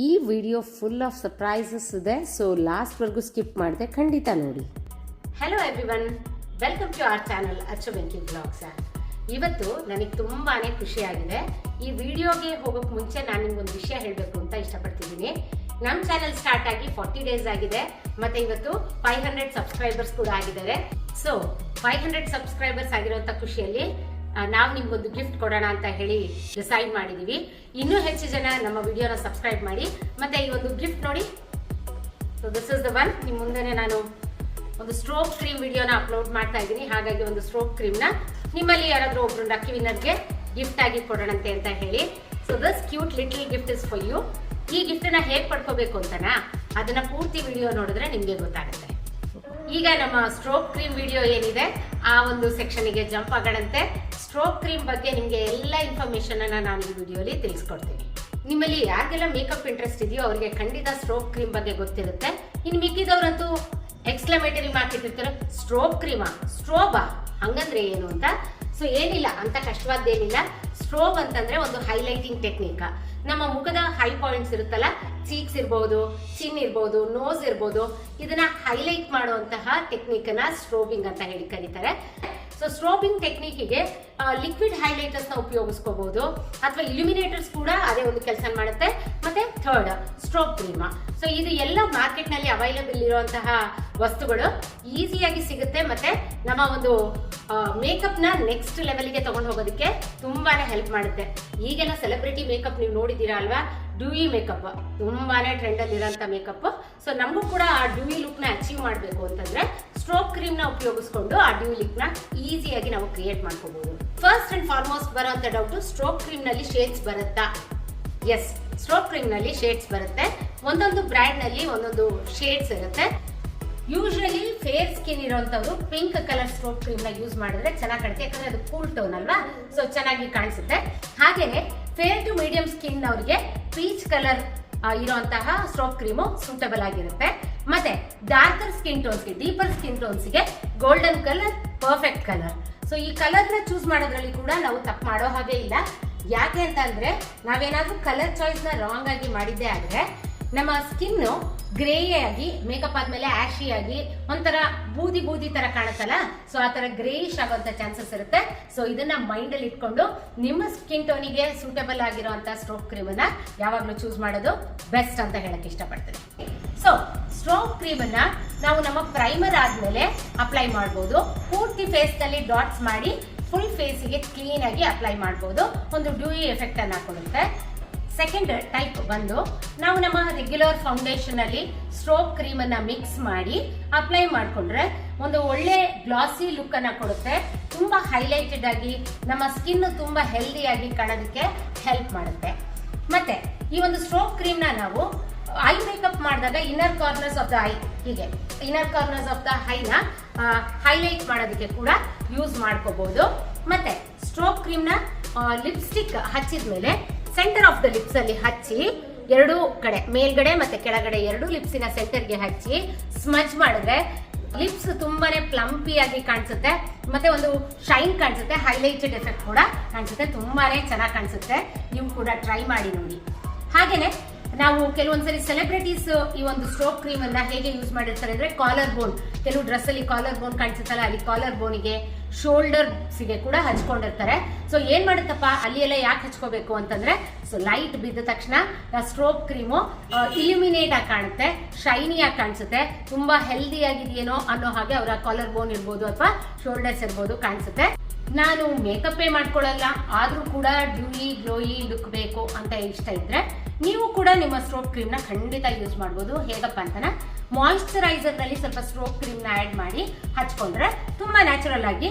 ಈ video full of surprises ಇದೆ so ಲಾಸ್ಟ್ವರೆಗೂ ಸ್ಕಿಪ್ ಮಾಡಿದೆ, ಖಂಡಿತ ನೋಡಿ. Hello everyone welcome to our channel Achchu Benki blogs ಇವತ್ತು ನನಗೆ ತುಂಬಾ ಖುಷಿಯಾಗಿದೆ. ಈ ವಿಡಿಯೋಗೆ ಹೋಗೋಕೆ ಮುಂಚೆ ನಾನು ನಿಮ್ಗೊಂದು ವಿಷಯ ಹೇಳಬೇಕು ಅಂತ ಇಷ್ಟಪಡ್ತಿದ್ದೀನಿ. ನಮ್ಮ ಚಾನಲ್ ಸ್ಟಾರ್ಟ್ ಆಗಿ ಫಾರ್ಟಿ ಡೇಸ್ ಆಗಿದೆ. ಮತ್ತೆ ಇವತ್ತು ಫೈವ್ ಹಂಡ್ರೆಡ್ ಸಬ್ಸ್ಕ್ರೈಬರ್ಸ್ ಕೂಡ ಆಗಿದ್ದಾರೆ. ಸೊ ಫೈವ್ ಹಂಡ್ರೆಡ್ ಸಬ್ಸ್ಕ್ರೈಬರ್ಸ್ ಆಗಿರೋಂಥ ಖುಷಿಯಲ್ಲಿ ನಾವು ನಿಮ್ಗೊಂದು ಗಿಫ್ಟ್ ಕೊಡೋಣ ಅಂತ ಹೇಳಿ ಡಿಸೈಡ್ ಮಾಡಿದೀವಿ. ಇನ್ನೂ ಹೆಚ್ಚು ಜನ ನಮ್ಮ ವಿಡಿಯೋನ ಸಬ್ಸ್ಕ್ರೈಬ್ ಮಾಡಿ. ಮತ್ತೆ ಈ ಒಂದು ಗಿಫ್ಟ್ ನೋಡಿ. So this is the one ನಿಮ್ಮ ಮುಂದೆನೆ ನಾನು ಒಂದು ಸ್ಟ್ರೋಕ್ ಕ್ರೀಮ್ ವಿಡಿಯೋನ ಅಪ್ಲೋಡ್ ಮಾಡ್ತಾ ಇದ್ದೀನಿ. ಹಾಗಾಗಿ ಒಂದು ಸ್ಟ್ರೋಕ್ ಕ್ರೀಮ್ನ ನಿಮ್ಮಲ್ಲಿ ಯಾರಾದರೂ ಒಬ್ರು ಲಕ್ಕಿ ವಿನ್ನರ್ಗೆ ಗಿಫ್ಟ್ ಆಗಿ ಕೊಡೋಣಂತೆ ಅಂತ ಹೇಳಿ. So this cute little gift is for you ಈ ಗಿಫ್ಟನ್ನ ಹೇಗೆ ಪಡ್ಕೋಬೇಕು ಅಂತನಾ? ಅದನ್ನ ಪೂರ್ತಿ ವಿಡಿಯೋ ನೋಡಿದ್ರೆ ನಿಮಗೆ ಗೊತ್ತಾಗುತ್ತೆ. ಈಗ ನಮ್ಮ ಸ್ಟ್ರೋಕ್ ಕ್ರೀಮ್ ವಿಡಿಯೋ ಏನಿದೆ? ಆ ಒಂದು ಸೆಕ್ಷನ್ಗೆ ಜಂಪ್ ಆಗೋಣಂತೆ. ಸ್ಟ್ರೋಕ್ ಕ್ರೀಮ್ ಬಗ್ಗೆ ನಿಮಗೆ ಎಲ್ಲ ಇನ್ಫಾರ್ಮೇಶನ್ ಅನ್ನ ನಾನು ಈ ವಿಡಿಯೋಲಿ ತಿಳಿಸ್ಕೊಡ್ತೀನಿ. ನಿಮ್ಮಲ್ಲಿ ಯಾರಿಗೆಲ್ಲ ಮೇಕಪ್ ಇಂಟ್ರೆಸ್ಟ್ ಇದೆಯೋ ಅವರಿಗೆ ಖಂಡಿತ ಸ್ಟ್ರೋಕ್ ಕ್ರೀಮ್ ಬಗ್ಗೆ ಗೊತ್ತಿರುತ್ತೆ. ಇನ್ನು ಮಿಕ್ಕಿದವರಂತೂ ಎಕ್ಸ್ಕ್ಲಮೇಟರಿ ಮಾರ್ಕ್ ಇಟ್ಟಿರ್ತಾರೆ. ಸ್ಟ್ರೋಕ್ ಕ್ರೀಮಾ ಸ್ಟ್ರೋಬಾ ಹಂಗಂದ್ರೆ ಏನು ಅಂತ? ಸೊ ಏನಿಲ್ಲ, ಅಂತ ಕಷ್ಟವಾದ್ದೇನಿಲ್ಲ. ಸ್ಟ್ರೋಬ್ ಅಂತಂದ್ರೆ ಒಂದು ಹೈಲೈಟಿಂಗ್ ಟೆಕ್ನಿಕ್ ನಮ್ಮ ಮುಖದ ಹೈ ಪಾಯಿಂಟ್ಸ್ ಇರುತ್ತಲ್ಲ ಚೀಕ್ಸ್ ಇರ್ಬೋದು ಚಿನ್ ಇರ್ಬೋದು ನೋಸ್ ಇರ್ಬೋದು, ಇದನ್ನ ಹೈಲೈಟ್ ಮಾಡುವಂತಹ ಟೆಕ್ನಿಕ್ ಅನ್ನ ಸ್ಟ್ರೋಬಿಂಗ್ ಅಂತ ಹೇಳಿ ಕರೀತಾರೆ. ಸೊ ಸ್ಟ್ರೋಬಿಂಗ್ ಟೆಕ್ನಿಕ್ಗೆ ಲಿಕ್ವಿಡ್ ಹೈಲೈಟರ್ಸ್ನ ಉಪಯೋಗಿಸ್ಕೋಬಹುದು ಅಥವಾ ಇಲ್ಯುಮಿನೇಟರ್ಸ್ ಕೂಡ ಅದೇ ಒಂದು ಕೆಲಸ ಮಾಡುತ್ತೆ. ಮತ್ತೆ ಥರ್ಡ್ ಸ್ಟ್ರೋಕ್ ಕ್ರೀಮ್ ಸೊ ಇದು ಎಲ್ಲ ಮಾರ್ಕೆಟ್ನಲ್ಲಿ ಅವೈಲೇಬಲ್ ಇರುವಂತಹ ವಸ್ತುಗಳು. ಈಸಿಯಾಗಿ ಸಿಗುತ್ತೆ. ಮತ್ತೆ ನಮ್ಮ ಒಂದು ಮೇಕಪ್ನ ನೆಕ್ಸ್ಟ್ ಲೆವೆಲ್ಗೆ ತಗೊಂಡು ಹೋಗೋದಕ್ಕೆ ತುಂಬಾನೇ ಹೆಲ್ಪ್ ಮಾಡುತ್ತೆ. ಈಗೆಲ್ಲ ಸೆಲೆಬ್ರಿಟಿ ಮೇಕಪ್ ನೀವು ನೋಡಿದ್ದೀರಾ ಅಲ್ವಾ? ಡ್ಯೂಯಿ ಮೇಕಪ್ ತುಂಬಾನೇ ಟ್ರೆಂಡಲ್ಲಿ ಇರೋಂಥ ಮೇಕಪ್ ಸೊ ನಮಗೂ ಕೂಡ ಆ ಡ್ಯೂಯಿ ಲುಕ್ನ ಅಚೀವ್ ಮಾಡಬೇಕು ಅಂತಂದ್ರೆ ಸ್ಟ್ರೋಕ್ ಕ್ರೀಮ್ನ ಉಪಯೋಗಿಸ್ಕೊಂಡು ಆ ಡ್ಯೂ ಲುಕ್ನ ಈಸಿಯಾಗಿ ನಾವು ಕ್ರಿಯೇಟ್ ಮಾಡ್ಕೋಬೋದು. ಫಸ್ಟ್ ಅಂಡ್ ಫಾರ್ಮೋಸ್ಟ್ ಬರೋಂಥ ಡೌಟ್ ಸ್ಟ್ರೋಕ್ ಕ್ರೀಮ್ನಲ್ಲಿ ಶೇಡ್ಸ್ ಬರುತ್ತಾ? ಎಸ್ ಸ್ಟ್ರೋಕ್ ಕ್ರೀಮ್ನಲ್ಲಿ ಶೇಡ್ಸ್ ಬರುತ್ತೆ. ಒಂದೊಂದು ಬ್ರ್ಯಾಂಡ್ನಲ್ಲಿ ಒಂದೊಂದು ಶೇಡ್ಸ್ ಇರುತ್ತೆ. ಯೂಶಲಿ ಫೇರ್ ಸ್ಕಿನ್ ಇರೋಂಥವ್ರು ಪಿಂಕ್ ಕಲರ್ ಸ್ಟ್ರೋಕ್ ಕ್ರೀಮ್ನ ಯೂಸ್ ಮಾಡಿದ್ರೆ ಚೆನ್ನಾಗಿ ಕಾಣುತ್ತೆ. ಯಾಕಂದ್ರೆ ಅದು ಕೂಲ್ ಟೋನ್ ಅಲ್ವಾ? ಸೊ ಚೆನ್ನಾಗಿ ಕಾಣಿಸುತ್ತೆ. ಹಾಗೇನೆ ಫೇರ್ ಟು ಮೀಡಿಯಂ ಸ್ಕಿನ್ ಅವರಿಗೆ ಪೀಚ್ ಕಲರ್ ಇರುವಂತಹ ಸ್ಟ್ರೋಕ್ ಕ್ರೀಮು ಸೂಟಬಲ್ ಆಗಿರುತ್ತೆ. ಮತ್ತೆ ಡಾರ್ಕರ್ ಸ್ಕಿನ್ ಟೋನ್ಸ್ಗೆ deeper skin ಟೋನ್ಸ್ಗೆ golden colour perfect colour so ಈ ಕಲರ್ನ ಚೂಸ್ ಮಾಡೋದ್ರಲ್ಲಿ ಕೂಡ ನಾವು ತಪ್ಪು ಮಾಡೋ ಹಾಗೆ ಇಲ್ಲ. ಯಾಕೆ ಅಂತ ಅಂದ್ರೆ ನಾವೇನಾದ್ರೂ ಕಲರ್ ಚಾಯ್ಸ್ನ ರಾಂಗ್ ಆಗಿ ಮಾಡಿದ್ದೆ ಆದ್ರೆ ನಮ್ಮ ಸ್ಕಿನ್ ಗ್ರೇಯೇ ಆಗಿ ಮೇಕಪ್ ಆದ್ಮೇಲೆ ಆಶಿ ಆಗಿ ಒಂಥರ ಬೂದಿ ಬೂದಿ ತರ ಕಾಣುತ್ತಲ್ಲ? ಸೊ ಆ ತರ ಗ್ರೇಯಿಶ್ ಆಗುವಂತ ಚಾನ್ಸಸ್ ಇರುತ್ತೆ. ಸೊ ಇದನ್ನ ಮೈಂಡ್ ಅಲ್ಲಿ ಇಟ್ಕೊಂಡು ನಿಮ್ಮ ಸ್ಕಿನ್ ಟೋನಿಗೆ ಸೂಟಬಲ್ ಆಗಿರುವಂತ ಸ್ಟ್ರೋಕ್ ಕ್ರೀಮ್ ಅನ್ನ ಯಾವಾಗ್ಲೂ ಚೂಸ್ ಮಾಡೋದು ಬೆಸ್ಟ್ ಅಂತ ಹೇಳಕ್ ಇಷ್ಟಪಡ್ತೀನಿ. ಸೊ ಸ್ಟ್ರೋಕ್ ಕ್ರೀಮ್ ಅನ್ನ ನಾವು ನಮ್ಮ ಪ್ರೈಮರ್ ಆದ್ಮೇಲೆ ಅಪ್ಲೈ ಮಾಡಬಹುದು ಪೂರ್ತಿ ಫೇಸ್ನಲ್ಲಿ ಡಾಟ್ಸ್ ಮಾಡಿ ಫುಲ್ ಫೇಸಿಗೆ ಕ್ಲೀನ್ ಆಗಿ ಅಪ್ಲೈ ಮಾಡಬಹುದು ಒಂದು ಡ್ಯೂಯಿ ಎಫೆಕ್ಟ್ ಅನ್ನ ಕೊಡುತ್ತೆ. ಸೆಕೆಂಡ್ ಟೈಪ್ ಬಂದು ನಾವು ನಮ್ಮ ರೆಗ್ಯುಲರ್ ಫೌಂಡೇಶನ್ ಅಲ್ಲಿ ಸ್ಟ್ರೋಕ್ ಕ್ರೀಮ್ ಅನ್ನ ಮಿಕ್ಸ್ ಮಾಡಿ ಅಪ್ಲೈ ಮಾಡಿಕೊಂಡ್ರೆ ಒಂದು ಒಳ್ಳೆ ಗ್ಲಾಸಿ ಲುಕ್ ಅನ್ನ ಕೊಡುತ್ತೆ. ತುಂಬಾ ಹೈಲೈಟೆಡ್ ಆಗಿ ನಮ್ಮ ಸ್ಕಿನ್ ತುಂಬಾ ಹೆಲ್ದಿಯಾಗಿ ಕಾಣೋದಕ್ಕೆ ಹೆಲ್ಪ್ ಮಾಡುತ್ತೆ. ಮತ್ತೆ ಈ ಒಂದು ಸ್ಟ್ರೋಕ್ ಕ್ರೀಮ್ನ ನಾವು ಐ ಮೇಕಪ್ ಮಾಡಿದಾಗ inner corners of the eye ಹೀಗೆ ಇನ್ನರ್ ಕಾರ್ನರ್ಸ್ ಆಫ್ ದ ಐನ ಹೈಲೈಟ್ ಮಾಡೋದಕ್ಕೆ ಕೂಡ ಯೂಸ್ ಮಾಡ್ಕೋಬಹುದು ಮತ್ತೆ ಸ್ಟ್ರೋಕ್ ಕ್ರೀಮ್ನ ಲಿಪ್ಸ್ಟಿಕ್ ಹಚ್ಚಿದ ಮೇಲೆ ಸೆಂಟರ್ ಆಫ್ ದ ಲಿಪ್ಸ್ ಅಲ್ಲಿ ಹಚ್ಚಿ ಎರಡೂ ಕಡೆ, ಮೇಲ್ಗಡೆ ಮತ್ತೆ ಕೆಳಗಡೆ ಎರಡು ಲಿಪ್ಸಿನ ಸೆಂಟರ್ಗೆ ಹಚ್ಚಿ ಸ್ಮಜ್ ಮಾಡಿದ್ರೆ ಲಿಪ್ಸ್ ತುಂಬಾನೇ ಪ್ಲಂಪಿ ಆಗಿ ಕಾಣಿಸುತ್ತೆ. ಮತ್ತೆ ಒಂದು ಶೈನ್ ಕಾಣಿಸುತ್ತೆ ಹೈಲೈಟೆಡ್ ಎಫೆಕ್ಟ್ ಕೂಡ ಕಾಣಿಸುತ್ತೆ, ತುಂಬಾನೇ ಚೆನ್ನಾಗಿ ಕಾಣಿಸುತ್ತೆ. ನೀವು ಕೂಡ ಟ್ರೈ ಮಾಡಿ ನೋಡಿ. ಹಾಗೇನೆ ನಾವು ಕೆಲವೊಂದ್ಸರಿ ಸೆಲೆಬ್ರಿಟೀಸ್ ಈ ಒಂದು ಸ್ಟ್ರೋಕ್ ಕ್ರೀಮ್ ಅನ್ನ ಹೇಗೆ ಯೂಸ್ ಮಾಡಿರ್ತಾರೆ ಅಂದ್ರೆ ಕಾಲರ್ ಬೋನ್ ಕೆಲವು ಡ್ರೆಸ್ ಅಲ್ಲಿ ಕಾಲರ್ ಬೋನ್ ಕಾಣಿಸುತ್ತಲ್ಲ, ಅಲ್ಲಿ ಕಾಲರ್ ಬೋನಿಗೆ ಶೋಲ್ಡರ್ಸ್ಗೆ ಕೂಡ ಹಚ್ಕೊಂಡಿರ್ತಾರೆ. ಸೊ ಏನ್ ಮಾಡುತ್ತಪ್ಪ? ಅಲ್ಲಿ ಎಲ್ಲ ಯಾಕೆ ಹಚ್ಕೋಬೇಕು ಅಂತಂದ್ರೆ ಸೊ ಲೈಟ್ ಬಿದ್ದ ತಕ್ಷಣ ಸ್ಟ್ರೋಕ್ ಕ್ರೀಮು ಇಲ್ಯುಮಿನೇಟ್ ಆಗಿ ಕಾಣುತ್ತೆ ಶೈನಿ ಆಗಿ ಕಾಣಿಸುತ್ತೆ, ತುಂಬಾ ಹೆಲ್ದಿ ಆಗಿದೆಯೇನೋ ಅನ್ನೋ ಹಾಗೆ ಅವರ ಕಾಲರ್ ಬೋನ್ ಇರ್ಬೋದು ಅಥವಾ ಶೋಲ್ಡರ್ಸ್ ಇರ್ಬೋದು ಕಾಣಿಸುತ್ತೆ. ನಾನು ಮೇಕಪ್ಪೇ ಮಾಡ್ಕೊಳ್ಳಲ್ಲ, ಆದ್ರೂ ಕೂಡ ಡ್ಯೂಯಿ ಗ್ಲೋಯಿ ಲುಕ್ ಬೇಕು ಅಂತ ಇಷ್ಟ ಇದ್ರೆ ನೀವು ಕೂಡ ನಿಮ್ಮ ಸ್ಟ್ರೋಕ್ ಕ್ರೀಮ್ನ ಖಂಡಿತ ಯೂಸ್ ಮಾಡ್ಬೋದು. ಹೇಗಪ್ಪ ಅಂತನ? ಮಾಯಿಶ್ಚರೈಸರ್ನಲ್ಲಿ ಸ್ವಲ್ಪ ಸ್ಟ್ರೋಕ್ ಕ್ರೀಮ್ನ ಆ್ಯಡ್ ಮಾಡಿ ಹಚ್ಕೊಂಡ್ರೆ ತುಂಬಾ ನ್ಯಾಚುರಲ್ ಆಗಿ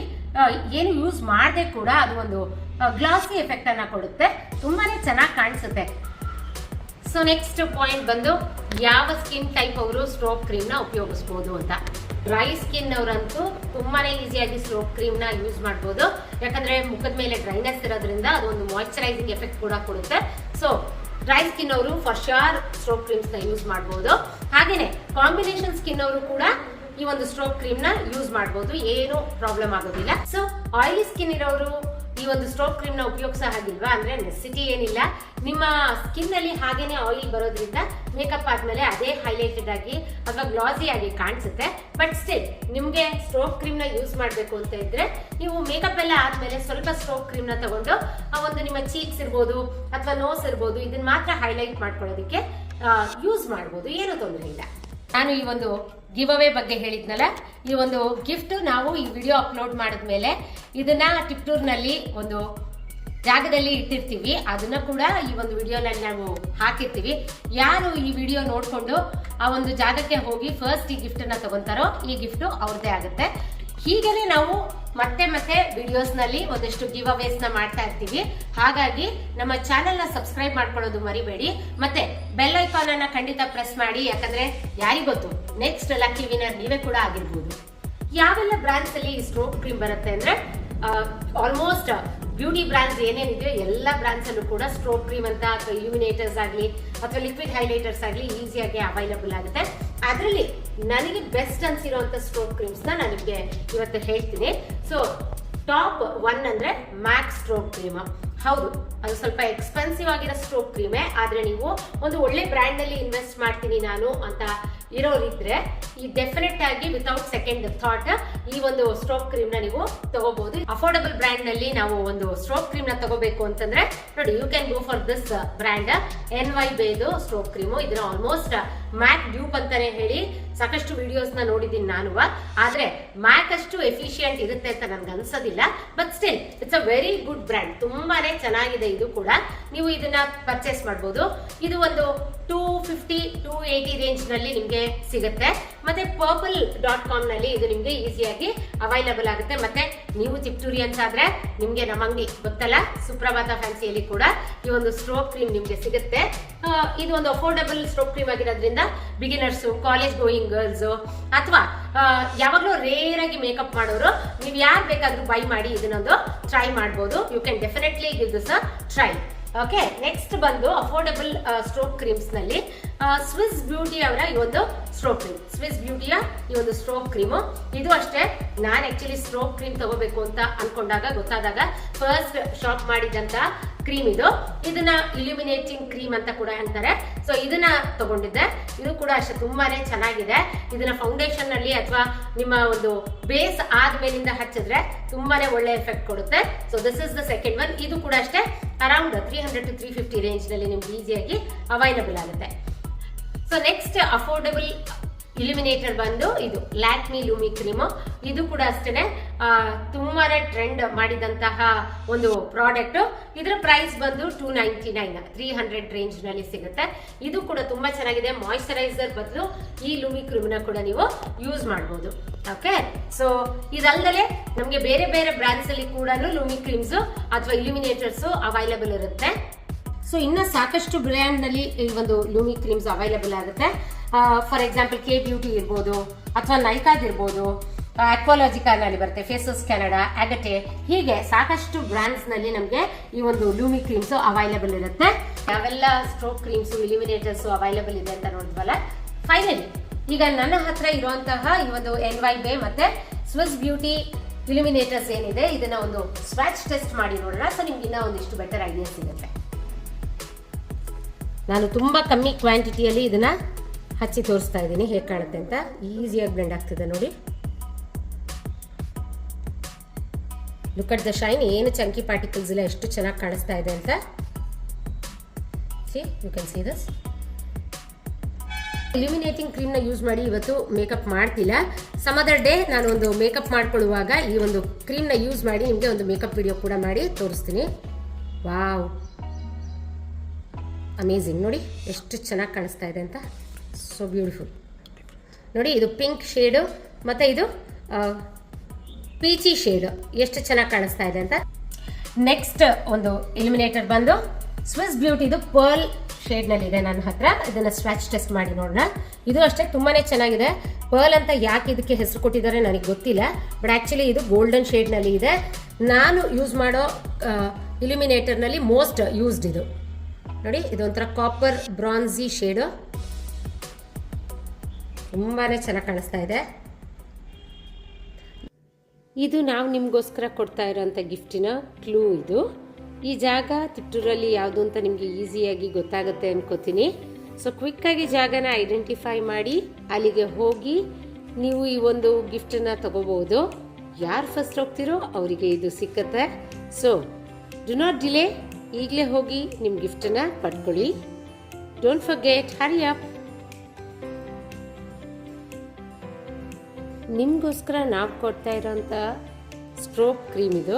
ಏನು ಯೂಸ್ ಮಾಡದೆ ಕೂಡ ಅದು ಒಂದು ಗ್ಲಾಸಿ ಎಫೆಕ್ಟ್ ಅನ್ನ ಕೊಡುತ್ತೆ. ತುಂಬಾನೇ ಚೆನ್ನಾಗಿ ಕಾಣಿಸುತ್ತೆ. ಸೊ ನೆಕ್ಸ್ಟ್ ಪಾಯಿಂಟ್ ಬಂದು ಯಾವ ಸ್ಕಿನ್ ಟೈಪ್ ಅವರು ಸ್ಟ್ರೋಕ್ ಕ್ರೀಮ್ನ ಉಪಯೋಗಿಸ್ಬೋದು ಅಂತ. ಡ್ರೈ ಸ್ಕಿನ್ ಅವರಂತೂ ತುಂಬಾನೇ ಈಸಿಯಾಗಿ ಸ್ಟ್ರೋಕ್ ಕ್ರೀಮ್ನ ಯೂಸ್ ಮಾಡಬಹುದು ಯಾಕಂದ್ರೆ ಮುಖದ ಮೇಲೆ ಡ್ರೈನೆಸ್ ಇರೋದ್ರಿಂದ ಅದು ಒಂದು ಮಾಯಿಶ್ಚರೈಸಿಂಗ್ ಎಫೆಕ್ಟ್ ಕೂಡ ಕೊಡುತ್ತೆ. ಸೊ ಡ್ರೈ ಸ್ಕಿನ್ ಅವರು ಫಾರ್ ಶೋರ್ ಸ್ಟ್ರೋಕ್ ಕ್ರೀಮ್ಸ್ನ ಯೂಸ್ ಮಾಡಬಹುದು ಹಾಗೇನೆ ಕಾಂಬಿನೇಷನ್ ಸ್ಕಿನ್ ಅವರು ಕೂಡ ಈ ಒಂದು ಸ್ಟ್ರೋಕ್ ಕ್ರೀಮ್ನ ಯೂಸ್ ಮಾಡಬಹುದು ಏನು ಪ್ರಾಬ್ಲಮ್ ಆಗೋದಿಲ್ಲ. ಸೊ ಆಯಿಲಿ ಸ್ಕಿನ್ ಇರೋರು ಈ ಒಂದು ಸ್ಟ್ರೋಕ್ ಕ್ರೀಮ್ನ ಉಪಯೋಗಿಸ ಹಾಗಿಲ್ವಾ? ಅಂದ್ರೆ ನೆಸಿಟಿ ಏನಿಲ್ಲ. ನಿಮ್ಮ ಸ್ಕಿನ್ ಅಲ್ಲಿ ಹಾಗೇನೆ ಆಯಿಲ್ ಬರೋದ್ರಿಂದ ಮೇಕಪ್ ಆದ್ಮೇಲೆ ಅದೇ ಹೈಲೈಟೆಡ್ ಆಗಿ ಅಥವಾ ಗ್ಲಾಸಿ ಆಗಿ ಕಾಣಿಸುತ್ತೆ. ಬಟ್ ಸ್ಟಿಲ್ ನಿಮಗೆ ಸ್ಟ್ರೋಕ್ ಕ್ರೀಮ್ನ ಯೂಸ್ ಮಾಡಬೇಕು ಅಂತ ಇದ್ರೆ, ನೀವು ಮೇಕಪ್ ಎಲ್ಲ ಆದ್ಮೇಲೆ ಸ್ವಲ್ಪ ಸ್ಟ್ರೋಕ್ ಕ್ರೀಮ್ನ ತಗೊಂಡು, ಆ ಒಂದು ನಿಮ್ಮ ಚೀಕ್ಸ್ ಇರ್ಬೋದು ಅಥವಾ ನೋಸ್ ಇರ್ಬೋದು ಇದನ್ನ ಮಾತ್ರ ಹೈಲೈಟ್ ಮಾಡ್ಕೊಳ್ಳೋದಕ್ಕೆ ಯೂಸ್ ಮಾಡ್ಬೋದು. ಏನೂ ತೊಂದರೆ ಇಲ್ಲ. ನಾನು ಈ ಒಂದು ಗಿವ್ ಅವೇ ಬಗ್ಗೆ ಹೇಳಿದ್ನಲ್ಲ, ಈ ಒಂದು ಗಿಫ್ಟ್ ನಾವು ಈ ವಿಡಿಯೋ ಅಪ್ಲೋಡ್ ಮಾಡಿದ್ಮೇಲೆ, ಇದನ್ನ ಟಿಪ್ಟೂರ್ನಲ್ಲಿ ಒಂದು ಜಾಗದಲ್ಲಿ ಇಟ್ಟಿರ್ತೀವಿ. ಅದನ್ನ ಕೂಡ ಈ ಒಂದು ವಿಡಿಯೋನಲ್ಲಿ ನಾವು ಹಾಕಿರ್ತೀವಿ. ಯಾರು ಈ ವಿಡಿಯೋ ನೋಡ್ಕೊಂಡು ಆ ಒಂದು ಜಾಗಕ್ಕೆ ಹೋಗಿ ಫಸ್ಟ್ ಈ ಗಿಫ್ಟ್ ಅನ್ನ ತಗೊಂತಾರೋ ಈ ಗಿಫ್ಟ್ ಅವ್ರದ್ದೇ ಆಗುತ್ತೆ. ಹೀಗೇನೆ ನಾವು ಮತ್ತೆ ಮತ್ತೆ ವಿಡಿಯೋಸ್ನಲ್ಲಿ ಒಂದಷ್ಟು ಗಿವ್ ಅವೇಸ್ನ ಮಾಡ್ತಾ ಇರ್ತೀವಿ. ಹಾಗಾಗಿ ನಮ್ಮ ಚಾನೆಲ್ನ ಸಬ್ಸ್ಕ್ರೈಬ್ ಮಾಡ್ಕೊಳ್ಳೋದು ಮರಿಬೇಡಿ. ಮತ್ತೆ ಬೆಲ್ ಐಕಾನ್ ಅನ್ನ ಖಂಡಿತ ಪ್ರೆಸ್ ಮಾಡಿ. ಯಾಕಂದ್ರೆ ಯಾರಿಗ್ ಗೊತ್ತು? ನೆಕ್ಸ್ಟ್ ಲಕ್ಕಿ ವಿನರ್ ನೀವೇ ಕೂಡ ಆಗಿರ್ಬೋದು. ಯಾವೆಲ್ಲ ಬ್ರಾಂಡ್ಸ್ ಅಲ್ಲಿ ಈ ಸ್ಟ್ರೋಕ್ ಕ್ರೀಮ್ ಬರುತ್ತೆ ಅಂದ್ರೆ ಆಲ್ಮೋಸ್ಟ್ ಬ್ಯೂಟಿ ಬ್ರಾಂಡ್ಸ್ ಏನೇನಿದೆಯೋ ಎಲ್ಲ ಬ್ರ್ಯಾಂಡ್ಸ್ ಅಲ್ಲೂ ಕೂಡ ಸ್ಟ್ರೋಕ್ ಕ್ರೀಮ್ ಅಂತ, ಅಥವಾ ಇಲ್ಯುಮಿನೇಟರ್ಸ್ ಆಗಲಿ, ಅಥವಾ ಲಿಕ್ವಿಡ್ ಹೈಲೈಟರ್ಸ್ ಆಗಲಿ ಈಸಿಯಾಗಿ ಅವೈಲಬಲ್ ಆಗುತ್ತೆ. ಅದರಲ್ಲಿ ನನಗೆ ಬೆಸ್ಟ್ ಅನ್ಸಿರೋಂಥ ಸ್ಟ್ರೋಕ್ ಕ್ರೀಮ್ಸ್ನ ನಾನು ನಿಮಗೆ ಇವತ್ತು ಹೇಳ್ತೀನಿ. ಸೊ ಟಾಪ್ ಒನ್ ಅಂದ್ರೆ ಮ್ಯಾಕ್ಸ್ ಸ್ಟ್ರೋಕ್ ಕ್ರೀಮ್ ಹೌದು ಅದು ಸ್ವಲ್ಪ ಎಕ್ಸ್ಪೆನ್ಸಿವ್ ಆಗಿರೋ ಸ್ಟ್ರೋಕ್ ಕ್ರೀಮೆ, ಆದ್ರೆ ನೀವು ಒಂದು ಒಳ್ಳೆ ಬ್ರ್ಯಾಂಡ್ನಲ್ಲಿ ಇನ್ವೆಸ್ಟ್ ಮಾಡ್ತೀನಿ ನಾನು ಅಂತ ಇರೋರಿದ್ರೆ, ಈ ಡೆಫಿನೆಟ್ ಆಗಿ ವಿತೌಟ್ ಸೆಕೆಂಡ್ ಥಾಟ್ ಈ ಒಂದು ಸ್ಟ್ರೋಕ್ ಕ್ರೀಮ್ನ ನೀವು ತಗೋಬಹುದು. ಅಫೋರ್ಡಬಲ್ ಬ್ರ್ಯಾಂಡ್ನಲ್ಲಿ ನಾವು ಒಂದು ಸ್ಟ್ರೋಕ್ ಕ್ರೀಮ್ನ ತಗೋಬೇಕು ಅಂತಂದ್ರೆ, ನೋಡಿ you can go for this brand N Y ಬೇದು strobe cream ಇದನ್ನ ಆಲ್ಮೋಸ್ಟ್ ಮ್ಯಾಕ್ ಡ್ಯೂಪ್ ಅಂತಾನೆ ಹೇಳಿ ಸಾಕಷ್ಟು ವಿಡಿಯೋಸ್ನ ನೋಡಿದ್ದೀನಿ ನಾನು. ಆದ್ರೆ ಮ್ಯಾಕ್ ಅಷ್ಟು ಎಫಿಷಿಯಂಟ್ ಇರುತ್ತೆ ಅಂತ ನನ್ಗೆ ಅನ್ಸೋದಿಲ್ಲ but still it's a very good brand ತುಂಬಾನೇ ಚೆನ್ನಾಗಿದೆ ಇದು ಕೂಡ ನೀವು ಇದನ್ನ ಪರ್ಚೇಸ್ ಮಾಡಬಹುದು ಇದು ಒಂದು ಟೂ ಫಿಫ್ಟಿ ಟೂ ಏಯ್ಟಿ ರೇಂಜ್ನಲ್ಲಿ ನಿಮ್ಗೆ ಸಿಗುತ್ತೆ. ಮತ್ತೆ ಪರ್ಪಲ್ ಡಾಟ್ ಕಾಮ್ನಲ್ಲಿ ಇದು ನಿಮ್ಗೆ ಈಸಿಯಾಗಿ ಅವೈಲಬಲ್ ಆಗುತ್ತೆ. ಮತ್ತೆ ನೀವು ಚಿಪ್ಟೂರಿಯನ್ಸ್ ಆದ್ರೆ ನಿಮ್ಗೆ ನಮ್ಮ ಅಂಗಡಿ ಗೊತ್ತಲ್ಲ? ಸುಪ್ರಭಾತ ಫ್ಯಾನ್ಸಿಯಲ್ಲಿ ಕೂಡ ಈ ಒಂದು ಸ್ಟ್ರೋಕ್ ಕ್ರೀಮ್ ನಿಮ್ಗೆ ಸಿಗುತ್ತೆ. ಇದು ಒಂದು ಅಫೋರ್ಡಬಲ್ ಸ್ಟ್ರೋಕ್ ಕ್ರೀಮ್ ಆಗಿರೋದ್ರಿಂದ ಬಿಗಿನರ್ಸ್ ಕಾಲೇಜ್ ಗೋಯಿಂಗ್ ಗರ್ಲ್ಸ್ ಅಥವಾ ಯಾವಾಗಲೂ ರೇರ್ ಆಗಿ ಮೇಕಪ್ ಮಾಡೋರು, ನೀವು ಯಾರು ಬೇಕಾದ್ರೂ ಬೈ ಮಾಡಿ ಇದನ್ನೊಂದು ಟ್ರೈ ಮಾಡ್ಬೋದು. You can definitely give this a try okay next ಬಂದು ಅಫೋರ್ಡೆಬಲ್ ಸ್ಟ್ರೋಕ್ ಕ್ರೀಮ್ಸ್ನಲ್ಲಿ ಸ್ವಿಸ್ ಬ್ಯೂಟಿ ಅವರ ಈ ಒಂದು ಸ್ಟ್ರೋಕ್ ಕ್ರೀಮ್ ಸ್ವಿಸ್ ಬ್ಯೂಟಿಯ ಈ ಒಂದು ಸ್ಟ್ರೋಕ್ ಕ್ರೀಮು ಇದು ಅಷ್ಟೇ, ನಾನು ಆ್ಯಕ್ಚುಲಿ ಸ್ಟ್ರೋಕ್ ಕ್ರೀಮ್ ತಗೋಬೇಕು ಅಂತ ಅನ್ಕೊಂಡಾಗ, ಗೊತ್ತಾದಾಗ ಫಸ್ಟ್ ಶಾಪ್ ಮಾಡಿದಂತ ಕ್ರೀಮ್ ಇದು. ಇದನ್ನ ಇಲ್ಯುಮಿನೇಟಿಂಗ್ ಕ್ರೀಮ್ ಅಂತ ಕೂಡ ಅಂತಾರೆ ಸೊ ಇದನ್ನ ತಗೊಂಡಿದ್ದೆ. ಇದು ಕೂಡ ಅಷ್ಟೇ, ತುಂಬಾನೇ ಚೆನ್ನಾಗಿದೆ. ಇದನ್ನ ಫೌಂಡೇಶನ್ನಲ್ಲಿ ಅಥವಾ ನಿಮ್ಮ ಒಂದು ಬೇಸ್ ಆದ್ಮೇಲಿಂದ ಹಚ್ಚಿದ್ರೆ ತುಂಬಾನೇ ಒಳ್ಳೆ ಎಫೆಕ್ಟ್ ಕೊಡುತ್ತೆ. So this is the second one ಇದು ಕೂಡ ಅಷ್ಟೇ around three hundred to three fifty ರೇಂಜ್ನಲ್ಲಿ ನಿಮ್ಗೆ ಈಸಿಯಾಗಿ ಅವೈಲಬಲ್ ಆಗುತ್ತೆ. ಸೊ ನೆಕ್ಸ್ಟ್ ಅಫೋರ್ಡಬಲ್ ಇಲ್ಯುಮಿನೇಟರ್ ಬಂದು ಇದು ಲ್ಯಾಕ್ಮಿ ಲೂಮಿ ಕ್ರೀಮು ಇದು ಕೂಡ ಅಷ್ಟೇ ತುಂಬಾನೇ ಟ್ರೆಂಡ್ ಮಾಡಿದಂತಹ ಒಂದು ಪ್ರಾಡಕ್ಟ್ ಇದರ ಪ್ರೈಸ್ ಬಂದು two ninety nine three hundred ರೇಂಜ್ನಲ್ಲಿ ಸಿಗುತ್ತೆ. ಇದು ಕೂಡ ತುಂಬಾ ಚೆನ್ನಾಗಿದೆ. ಮಾಯಿಶ್ಚರೈಸರ್ ಬದಲು ಈ ಲೂಮಿ ಕ್ರೀಮ್ನ ಕೂಡ ನೀವು ಯೂಸ್ ಮಾಡಬಹುದು ಓಕೆ ಸೊ ಇದಲ್ದಲೆ ನಮಗೆ ಬೇರೆ ಬೇರೆ ಬ್ರ್ಯಾಂಡ್ಸ್ ಅಲ್ಲಿ ಕೂಡ ಲೂಮಿ ಕ್ರೀಮ್ಸ್ ಅಥವಾ ಇಲ್ಯುಮಿನೇಟರ್ಸ್ ಅವೈಲೇಬಲ್ ಇರುತ್ತೆ. ಸೊ ಇನ್ನ ಸಾಕಷ್ಟು ಬ್ರ್ಯಾಂಡ್ನಲ್ಲಿ ಈ ಒಂದು ಲೂಮಿ ಕ್ರೀಮ್ಸ್ ಅವೈಲೇಬಲ್ ಆಗುತ್ತೆ. ಫಾರ್ ಎಕ್ಸಾಂಪಲ್ ಕೆ ಬ್ಯೂಟಿ ಇರ್ಬೋದು ಅಥವಾ ನೈಕಾದ್ ಇರ್ಬೋದು ಅಕ್ವಾಲಜಿಕಾ ನಲ್ಲಿ ಬರುತ್ತೆ ಫೇಸಸ್ ಕೆನಡಾ ಅಗಟೆ ಹೀಗೆ ಸಾಕಷ್ಟು ಬ್ರ್ಯಾಂಡ್ಸ್ನಲ್ಲಿ ನಮಗೆ ಈ ಒಂದು ಲೂಮಿ ಕ್ರೀಮ್ಸ್ ಅವೈಲೇಬಲ್ ಇರುತ್ತೆ. ಯಾವೆಲ್ಲ ಸ್ಟ್ರೋಕ್ ಕ್ರೀಮ್ಸ್ ಇಲಿಮಿನೇಟರ್ಸ್ ಅವೈಲೇಬಲ್ ಇದೆ ಅಂತ ನೋಡಿದ್ವಲ್ಲ? ಫೈನಲಿ ಈಗ ನನ್ನ ಹತ್ರ ಇರುವಂತಹ ಈ ಒಂದು ಎನ್ ವೈ ಬೇ ಮತ್ತೆ ಸ್ವಿಸ್ ಬ್ಯೂಟಿ ಇಲಿಮಿನೇಟರ್ಸ್ ಏನಿದೆ, ಇದನ್ನ ಒಂದು ಸ್ವಾಚ್ ಟೆಸ್ಟ್ ಮಾಡಿ ನೋಡೋಣ. ಸೊ ನಿಮ್ಗೆ ಇನ್ನ ಒಂದಿಷ್ಟು ಬೆಟರ್ ಐಡಿಯಾ ಸಿಗುತ್ತೆ. ನಾನು ತುಂಬ ಕಮ್ಮಿ ಕ್ವಾಂಟಿಟಿಯಲ್ಲಿ ಇದನ್ನ ಹಚ್ಚಿ ತೋರಿಸ್ತಾ ಇದ್ದೀನಿ, ಹೇಗೆ ಕಾಣುತ್ತೆ ಅಂತ. ಈಸಿಯಾಗಿ ಬ್ಲೆಂಡ್ ಆಗ್ತಿದೆ ನೋಡಿ. ಲುಕ್ ಅಟ್ ದ ಶೈನ್, ಏನು ಚಂಕಿ ಪಾರ್ಟಿಕಲ್ಸ್ ಇಲ್ಲ ಎಷ್ಟು ಚೆನ್ನಾಗಿ ಕಾಣಿಸ್ತಾ ಇದೆ ಅಂತ. See you can see this illuminating ಕ್ರೀಮ್ನ use ಮಾಡಿ ಇವತ್ತು ಮೇಕಪ್ ಮಾಡ್ತಿಲ್ಲ. ಸಮ್ ಅದರ್ ಡೇ ನಾನು ಒಂದು ಮೇಕಪ್ ಮಾಡ್ಕೊಳ್ಳುವಾಗ ಈ ಒಂದು ಕ್ರೀಮ್ನ ಯೂಸ್ ಮಾಡಿ ನಿಮಗೆ ಒಂದು ಮೇಕಪ್ ವಿಡಿಯೋ ಕೂಡ ಮಾಡಿ ತೋರಿಸ್ತೀನಿ. ವಾವ್ ಅಮೇಝಿಂಗ್ ನೋಡಿ, ಎಷ್ಟು ಚೆನ್ನಾಗಿ ಕಾಣಿಸ್ತಾ ಇದೆ ಅಂತ. ಸೊ ಬ್ಯೂಟಿಫುಲ್ ನೋಡಿ, ಇದು ಪಿಂಕ್ ಶೇಡು ಮತ್ತು ಇದು ಪೀಚಿ ಶೇಡ್ ಎಷ್ಟು ಚೆನ್ನಾಗಿ ಕಾಣಿಸ್ತಾ ಇದೆ ಅಂತ. ನೆಕ್ಸ್ಟ್ ಒಂದು ಇಲ್ಯುಮಿನೇಟರ್ ಬಂದು ಸ್ವಿಸ್ ಬ್ಯೂಟಿದು ಪರ್ಲ್ ಶೇಡ್ನಲ್ಲಿ ಇದೆ ನನ್ನ ಹತ್ರ. ಇದನ್ನ ಸ್ವಾಚ್ ಟೆಸ್ಟ್ ಮಾಡಿ ನೋಡೋಣ. ಇದು ಅಷ್ಟೇ, ತುಂಬಾನೇ ಚೆನ್ನಾಗಿದೆ. ಪರ್ಲ್ ಅಂತ ಯಾಕೆ ಇದಕ್ಕೆ ಹೆಸರು ಕೊಟ್ಟಿದ್ದಾರೆ ನನಗೆ ಗೊತ್ತಿಲ್ಲ. ಬಟ್ ಆಕ್ಚುಲಿ ಇದು ಗೋಲ್ಡನ್ ಶೇಡ್ನಲ್ಲಿ ಇದೆ. ನಾನು ಯೂಸ್ ಮಾಡೋ ಇಲ್ಯುಮಿನೇಟರ್ನಲ್ಲಿ ಮೋಸ್ಟ್ ಯೂಸ್ಡ್ ಇದು. ನೋಡಿ, ಇದೊಂಥರ ಕಾಪರ್ ಬ್ರಾನ್ಸಿ ಶೇಡು ತುಂಬಾನೇ ಚೆನ್ನಾಗಿ ಕಾಣಿಸ್ತಾ ಇದೆ. ಇದು ನಾವು ನಿಮಗೋಸ್ಕರ ಕೊಡ್ತಾ ಇರೋಂಥ ಗಿಫ್ಟಿನ ಕ್ಲೂ ಇದು. ಈ ಜಾಗ ತಿಟ್ಟೂರಲ್ಲಿ ಯಾವುದು ಅಂತ ನಿಮಗೆ ಈಸಿಯಾಗಿ ಗೊತ್ತಾಗುತ್ತೆ ಅನ್ಕೋತೀನಿ. ಸೊ ಕ್ವಿಕ್ಕಾಗಿ ಜಾಗನ ಐಡೆಂಟಿಫೈ ಮಾಡಿ, ಅಲ್ಲಿಗೆ ಹೋಗಿ ನೀವು ಈ ಒಂದು ಗಿಫ್ಟನ್ನು ತಗೋಬಹುದು ಯಾರು ಫಸ್ಟ್ ಹೋಗ್ತಿರೋ ಅವರಿಗೆ ಇದು ಸಿಕ್ಕತ್ತೆ. ಸೊ ಡು ನಾಟ್ ಡಿಲೇ ಈಗಲೇ ಹೋಗಿ ನಿಮ್ಮ ಗಿಫ್ಟನ್ನು ಪಡ್ಕೊಳ್ಳಿ. ಡೋಂಟ್ ಫರ್ಗೆಟ್ ಹರಿ ಅಪ್ ನಿಮಗೋಸ್ಕರ ನಾವು ಕೊಡ್ತಾ ಇರೋಂಥ ಸ್ಟ್ರೋಕ್ ಕ್ರೀಮ್ ಇದು.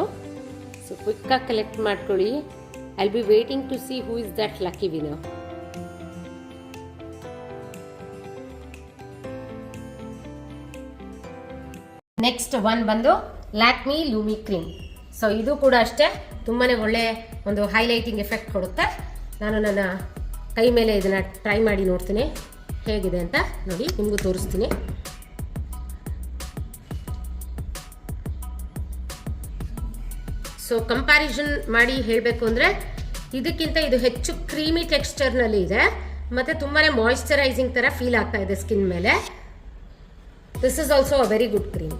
ಸೊ ಕ್ವಿಕ್ಕಾಗಿ ಕಲೆಕ್ಟ್ ಮಾಡ್ಕೊಳ್ಳಿ. I be waiting to see who is that lucky winner next one ಬಂದು ಲ್ಯಾಕ್ಮಿ ಲೂಮಿ ಕ್ರೀಮ್ ಸೊ ಇದು ಕೂಡ ಅಷ್ಟೇ. ತುಂಬಾ ಒಳ್ಳೆ ಒಂದು ಹೈಲೈಟಿಂಗ್ ಎಫೆಕ್ಟ್ ಕೊಡುತ್ತೆ. ನಾನು ನನ್ನ ಕೈ ಮೇಲೆ ಇದನ್ನು ಟ್ರೈ ಮಾಡಿ ನೋಡ್ತೀನಿ. ಹೇಗಿದೆ ಅಂತ ನೋಡಿ, ನಿಮಗೂ ತೋರಿಸ್ತೀನಿ. ಸೊ ಕಂಪ್ಯಾರಿಸನ್ ಮಾಡಿ ಹೇಳಬೇಕು ಅಂದರೆ ಇದಕ್ಕಿಂತ ಇದು ಹೆಚ್ಚು ಕ್ರೀಮಿ ಟೆಕ್ಸ್ಚರ್ನಲ್ಲಿ ಇದೆ. ಮತ್ತು ತುಂಬಾ ಮಾಯಿಶ್ಚರೈಸಿಂಗ್ ಥರ ಫೀಲ್ ಆಗ್ತಾ ಇದೆ ಸ್ಕಿನ್ ಮೇಲೆ. This is also a very good cream